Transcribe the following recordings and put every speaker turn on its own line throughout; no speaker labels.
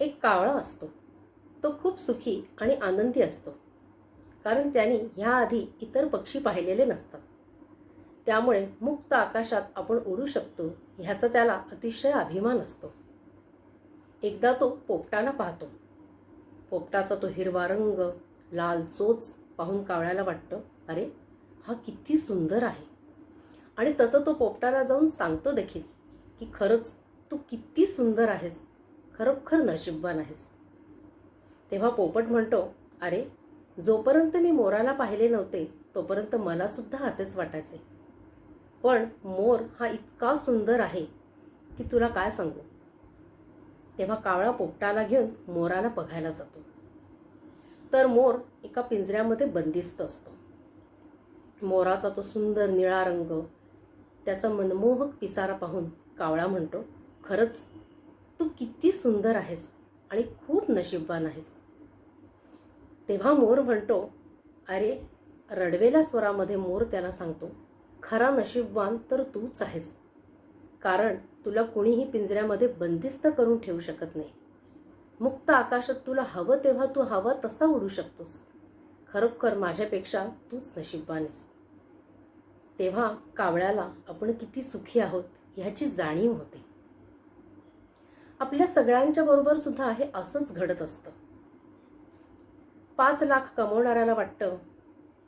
एक कावळा असतो. तो खूप सुखी आणि आनंदी असतो. कारण त्याने ह्याआधी इतर पक्षी पाहिलेले नसतात. त्यामुळे मुक्त आकाशात आपण उडू शकतो ह्याचा त्याला अतिशय अभिमान असतो. एकदा तो पोपटाला पाहतो. पोपटाचा तो हिरवा रंग लाल चोच पाहून कावळ्याला वाटतं अरे हा किती सुंदर आहे. आणि तसं तो पोपटाला जाऊन सांगतो देखील की खरंच तू किती सुंदर आहेस. खरोखर नशीबवान आहेस. तेव्हा पोपट म्हणतो अरे जोपर्यंत मी मोराला पाहिले नव्हते तोपर्यंत मलासुद्धा असेच वाटायचे. पण मोर हा इतका सुंदर आहे की तुला काय सांगू? तेव्हा कावळा पोपटाला घेऊन मोराला बघायला जातो. तर मोर एका पिंजऱ्यामध्ये बंदिस्त असतो. मोराचा तो सुंदर निळा रंग त्याचा मनमोहक पिसारा पाहून कावळा म्हणतो खरंच तू किती सुंदर आहेस आणि खूप नशीबवान आहेस. तेव्हा मोर म्हणतो अरे रडवेल्या स्वरामध्ये मोर त्याला सांगतो खरा नशीबवान तर तूच आहेस. कारण तुला कुणीही पिंजऱ्यामध्ये बंदिस्त करून ठेवू शकत नाही. मुक्त आकाशात तुला हवं तेव्हा तू हवा तसा उडू शकतोस. खरोखर माझ्यापेक्षा तूच नशीबवान आहेस. तेव्हा कावळ्याला आपण किती सुखी आहोत ह्याची जाणीव होते. आपल्या सगळ्यांच्या बरोबर सुद्धा हे असंच घडत असतं. पाच लाख कमवणाऱ्याला वाटतं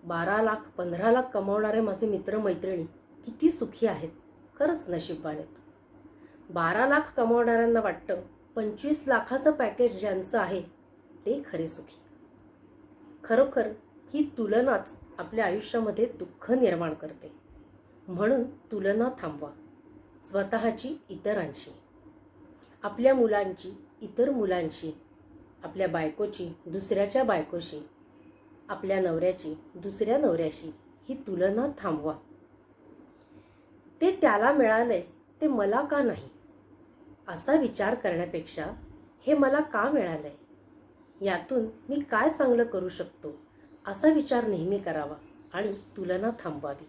बारा लाख पंधरा लाख कमवणारे माझे मित्र मैत्रिणी किती सुखी आहेत खरंच नशीबवान आहेत. बारा लाख कमवणाऱ्यांना वाटतं पंचवीस लाखाचं पॅकेज ज्यांचं आहे ते खरे सुखी. खरोखर ही तुलनाच आपल्या आयुष्यामध्ये दुःख निर्माण करते. म्हणून तुलना थांबवा. स्वतःची इतरांशी. आपल्या मुलांची इतर मुलांशी आपल्या बायकोची दुसऱ्याच्या बायकोशी आपल्या नवऱ्याची दुसऱ्या नवऱ्याशी ही तुलना थांबवा. ते त्याला मिळालंय ते मला का नाही? असा विचार करण्यापेक्षा हे मला का मिळालंय? यातून मी काय चांगलं करू शकतो? असा विचार नेहमी करावा आणि तुलना थांबवावी.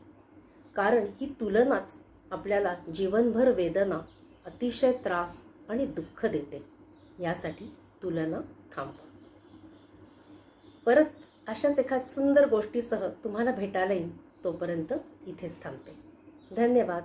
कारण ही तुलनाच आपल्याला जीवनभर वेदना अतिशय त्रास आणि दुःख देते. यासाठी तुलना थांबवा परत अशाच एखाद्या सुंदर गोष्टीसह तुम्हाला भेटायला येईन. तोपर्यंत इथेच थांबते. धन्यवाद.